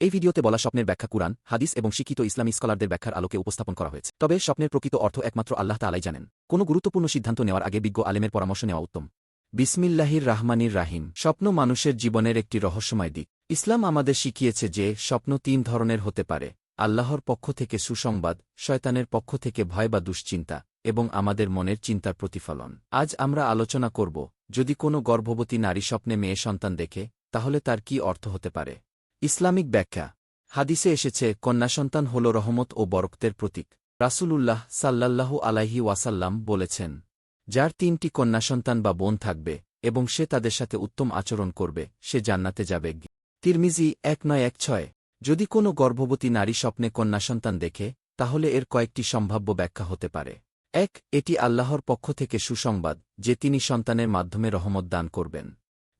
এই ভিডিওতে বলা স্বপ্নের ব্যাখ্যা কুরআন, হাদিস এবং শিক্ষিত ইসলামী স্কলারদের ব্যাখ্যার আলোকে উপস্থাপন করা হয়েছে। তবে স্বপ্নের প্রকৃত অর্থ একমাত্র আল্লাহ তালাই জানেন। কোনো গুরুত্বপূর্ণ সিদ্ধান্ত নেওয়ার আগে বিজ্ঞ আলেমের পরামর্শ নেওয়া উত্তম। বিসমিল্লাহির রাহমানির রাহিম। স্বপ্ন মানুষের জীবনের একটি রহস্যময় দিক। ইসলাম আমাদের শিখিয়েছে যে স্বপ্ন তিন ধরনের হতে পারে। আল্লাহর পক্ষ থেকে সুসংবাদ, শয়তানের পক্ষ থেকে ভয় বা দুশ্চিন্তা, এবং আমাদের মনের চিন্তার প্রতিফলন। আজ আমরা আলোচনা করব, যদি কোনো গর্ভবতী নারী স্বপ্নে মেয়ে সন্তান দেখে, তাহলে তার কি অর্থ হতে পারে? ইসলামিক ব্যাখ্যা। হাদিসে এসেছে কন্যা সন্তান হল রহমত ও বরক্তের প্রতীক। রাসূলুল্লাহ সাল্লাল্লাহু আলাইহি ওয়াসাল্লাম বলেছেন, যার তিনটি কন্যা সন্তান বা বোন থাকবে এবং সে তাদের সাথে উত্তম আচরণ করবে, সে জান্নাতে যাবে। তিরমিজি এক নয় এক ছয়, যদি কোনো গর্ভবতী নারী স্বপ্নে কন্যা সন্তান দেখে, তাহলে এর কয়েকটি সম্ভাব্য ব্যাখ্যা হতে পারে। এক, এটি আল্লাহর পক্ষ থেকে সুসংবাদ, যে তিনি সন্তানের মাধ্যমে রহমত দান করবেন।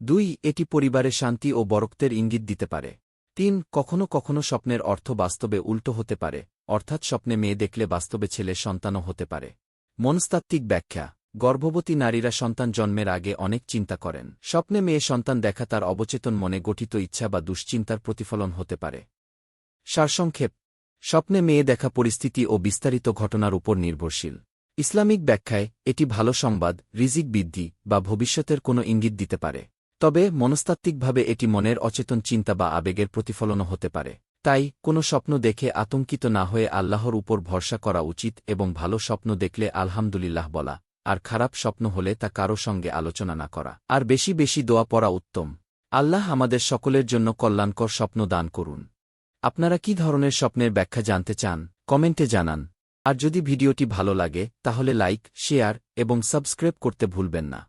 দুই, এটি পরিবারে শান্তি ও বরক্তের ইঙ্গিত দিতে পারে। তিন কখনো কখনো স্বপ্নের অর্থ বাস্তবে উল্টো হতে পারে, অর্থাৎ স্বপ্নে মেয়ে দেখলে বাস্তবে ছেলে সন্তানও হতে পারে। মনস্তাত্ত্বিক ব্যাখ্যা, গর্ভবতী নারীরা সন্তান জন্মের আগে অনেক চিন্তা করেন। স্বপ্নে মেয়ে সন্তান দেখা তার অবচেতন মনে গঠিত ইচ্ছা বা দুশ্চিন্তার প্রতিফলন হতে পারে। সারসংক্ষেপ, স্বপ্নে মেয়ে দেখা পরিস্থিতি ও বিস্তারিত ঘটনার উপর নির্ভরশীল। ইসলামিক ব্যাখ্যায়, এটি ভালো সংবাদ, রিজিক বৃদ্ধি বা ভবিষ্যতের কোনো ইঙ্গিত দিতে পারে। তবে মনস্তাত্ত্বিকভাবে এটি মনের অচেতন চিন্তা বা আবেগের প্রতিফলনও হতে পারে। তাই, কোনো স্বপ্ন দেখে আতঙ্কিত না হয়ে আল্লাহর উপর ভরসা করা উচিত এবং ভালো স্বপ্ন দেখলে আলহামদুলিল্লাহ বলা, আর খারাপ স্বপ্ন হলে তা কারও সঙ্গে আলোচনা না করা। আর বেশি বেশি দোয়া পড়া উত্তম। আল্লাহ আমাদের সকলের জন্য কল্যাণকর স্বপ্ন দান করুন। আপনারা কি ধরনের স্বপ্নের ব্যাখ্যা জানতে চান, কমেন্টে জানান। আর যদি ভিডিওটি ভালো লাগে, তাহলে লাইক, শেয়ার এবং সাবস্ক্রাইব করতে ভুলবেন না।